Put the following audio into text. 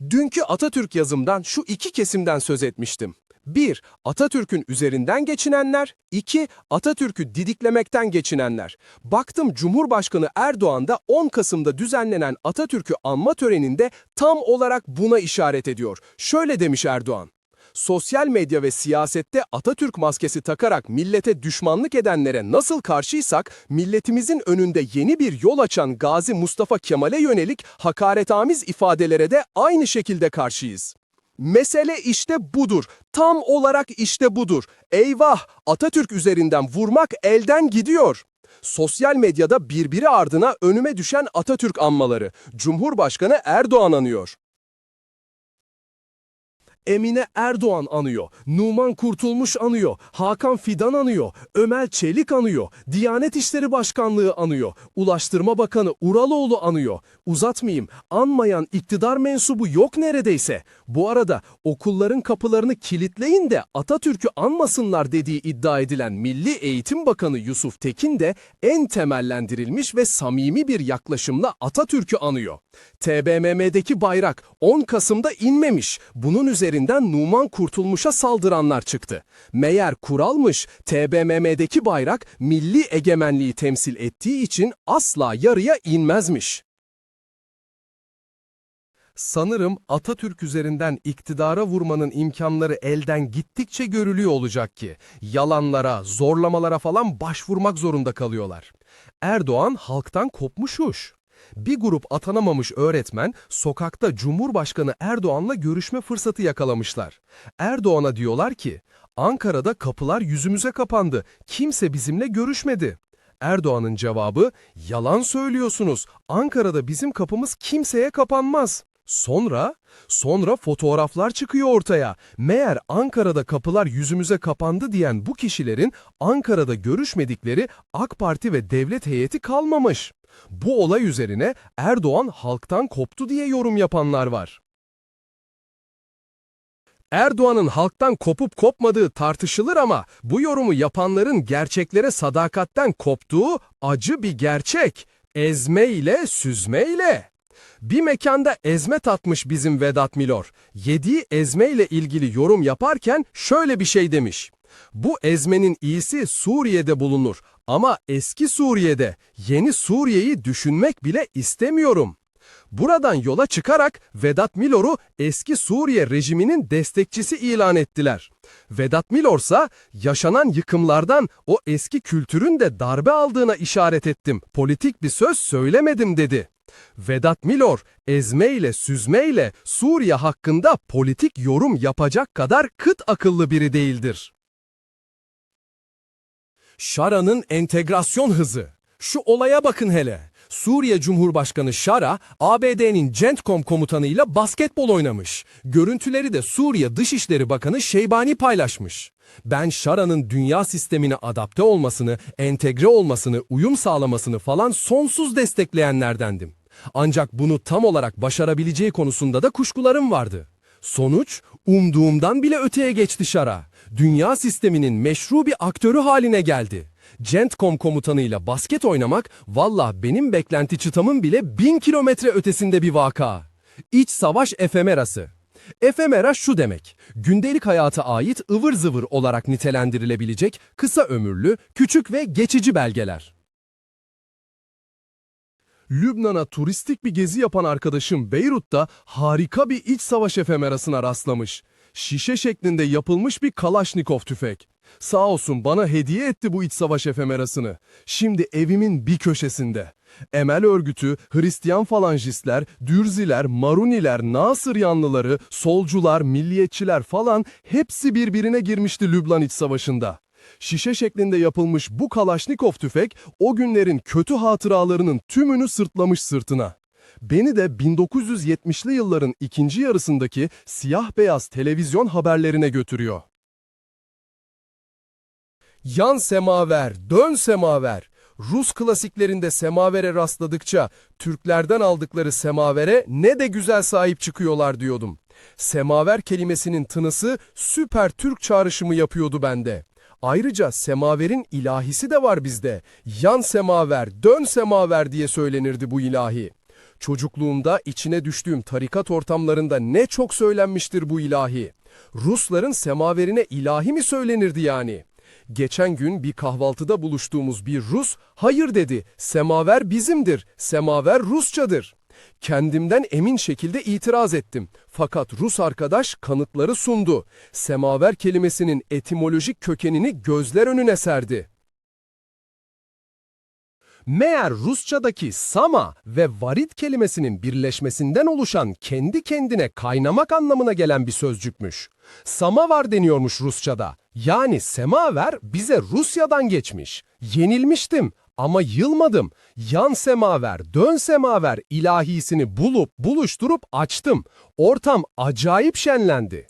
Dünkü Atatürk yazımdan şu iki kesimden söz etmiştim. 1. Atatürk'ün üzerinden geçinenler. 2. Atatürk'ü didiklemekten geçinenler. Baktım Cumhurbaşkanı Erdoğan da 10 Kasım'da düzenlenen Atatürk'ü anma töreninde tam olarak buna işaret ediyor. Şöyle demiş Erdoğan. Sosyal medya ve siyasette Atatürk maskesi takarak millete düşmanlık edenlere nasıl karşıysak, milletimizin önünde yeni bir yol açan Gazi Mustafa Kemal'e yönelik hakaretamiz ifadelere de aynı şekilde karşıyız. Mesele işte budur. Tam olarak işte budur. Eyvah! Atatürk üzerinden vurmak elden gidiyor. Sosyal medyada birbiri ardına önüme düşen Atatürk anmaları. Cumhurbaşkanı Erdoğan anıyor. Emine Erdoğan anıyor, Numan Kurtulmuş anıyor, Hakan Fidan anıyor, Ömer Çelik anıyor, Diyanet İşleri Başkanlığı anıyor, Ulaştırma Bakanı Uraloğlu anıyor. Uzatmayayım, anmayan iktidar mensubu yok neredeyse. Bu arada okulların kapılarını kilitleyin de Atatürk'ü anmasınlar dediği iddia edilen Milli Eğitim Bakanı Yusuf Tekin de en temellendirilmiş ve samimi bir yaklaşımla Atatürk'ü anıyor. TBMM'deki bayrak 10 Kasım'da inmemiş. Bunun üzerinden Numan Kurtulmuş'a saldıranlar çıktı. Meğer kuralmış TBMM'deki bayrak milli egemenliği temsil ettiği için asla yarıya inmezmiş. Sanırım Atatürk üzerinden iktidara vurmanın imkanları elden gittikçe görülüyor olacak ki yalanlara, zorlamalara falan başvurmak zorunda kalıyorlar. Erdoğan halktan kopmuşuş. Bir grup atanamamış öğretmen sokakta Cumhurbaşkanı Erdoğan'la görüşme fırsatı yakalamışlar. Erdoğan'a diyorlar ki, Ankara'da kapılar yüzümüze kapandı, kimse bizimle görüşmedi. Erdoğan'ın cevabı, yalan söylüyorsunuz, Ankara'da bizim kapımız kimseye kapanmaz. Sonra, sonra fotoğraflar çıkıyor ortaya. Meğer Ankara'da kapılar yüzümüze kapandı diyen bu kişilerin Ankara'da görüşmedikleri AK Parti ve devlet heyeti kalmamış. Bu olay üzerine Erdoğan halktan koptu diye yorum yapanlar var. Erdoğan'ın halktan kopup kopmadığı tartışılır ama bu yorumu yapanların gerçeklere sadakatten koptuğu acı bir gerçek. Ezme ile süzme ile. Bir mekanda ezme tatmış bizim Vedat Milor. Yediği ezme ile ilgili yorum yaparken şöyle bir şey demiş. Bu ezmenin iyisi Suriye'de bulunur ama eski Suriye'de yeni Suriye'yi düşünmek bile istemiyorum. Buradan yola çıkarak Vedat Milor'u eski Suriye rejiminin destekçisi ilan ettiler. Vedat Milor'sa yaşanan yıkımlardan o eski kültürün de darbe aldığına işaret ettim. Politik bir söz söylemedim dedi. Vedat Milor, ezme ile süzme ile Suriye hakkında politik yorum yapacak kadar kıt akıllı biri değildir. Şara'nın entegrasyon hızı. Şu olaya bakın hele. Suriye Cumhurbaşkanı Şara, ABD'nin CENTCOM komutanıyla basketbol oynamış. Görüntüleri de Suriye Dışişleri Bakanı Şeybani paylaşmış. Ben Şara'nın dünya sistemine adapte olmasını, entegre olmasını, uyum sağlamasını falan sonsuz destekleyenlerdendim. Ancak bunu tam olarak başarabileceği konusunda da kuşkularım vardı. Sonuç, umduğumdan bile öteye geçti Şara. Dünya sisteminin meşru bir aktörü haline geldi. CENTCOM komutanıyla basket oynamak, valla benim beklenti çıtamın bile bin kilometre ötesinde bir vaka. İç savaş efemerası. Efemera şu demek, gündelik hayata ait ıvır zıvır olarak nitelendirilebilecek kısa ömürlü, küçük ve geçici belgeler. Lübnan'a turistik bir gezi yapan arkadaşım Beyrut'ta harika bir iç savaş efemerasına rastlamış. Şişe şeklinde yapılmış bir Kalaşnikov tüfek. Sağ olsun bana hediye etti bu iç savaş efemerasını. Şimdi evimin bir köşesinde. Emel örgütü, Hristiyan falancistler, Dürziler, Maruniler, Nasıryanlıları, solcular, milliyetçiler falan hepsi birbirine girmişti Lübnan iç savaşında. Şişe şeklinde yapılmış bu Kalaşnikov tüfek o günlerin kötü hatıralarının tümünü sırtlamış sırtına. Beni de 1970'li yılların ikinci yarısındaki siyah beyaz televizyon haberlerine götürüyor. Yan semaver, dön semaver. Rus klasiklerinde semavere rastladıkça Türklerden aldıkları semavere ne de güzel sahip çıkıyorlar diyordum. Semaver kelimesinin tınısı süper Türk çağrışımı yapıyordu bende. Ayrıca semaverin ilahisi de var bizde. Yan semaver, dön semaver diye söylenirdi bu ilahi. Çocukluğumda içine düştüğüm tarikat ortamlarında ne çok söylenmiştir bu ilahi. Rusların semaverine ilahi mi söylenirdi yani? Geçen gün bir kahvaltıda buluştuğumuz bir Rus, hayır dedi, semaver bizimdir, semaver Rusçadır. Kendimden emin şekilde itiraz ettim. Fakat Rus arkadaş kanıtları sundu. Semaver kelimesinin etimolojik kökenini gözler önüne serdi. Meğer Rusçadaki sama ve varit kelimesinin birleşmesinden oluşan kendi kendine kaynamak anlamına gelen bir sözcükmüş. Samavar deniyormuş Rusçada. Yani semaver bize Rusya'dan geçmiş. Yenilmiştim ama yılmadım. Yan semaver, dön semaver ilahisini bulup buluşturup açtım. Ortam acayip şenlendi.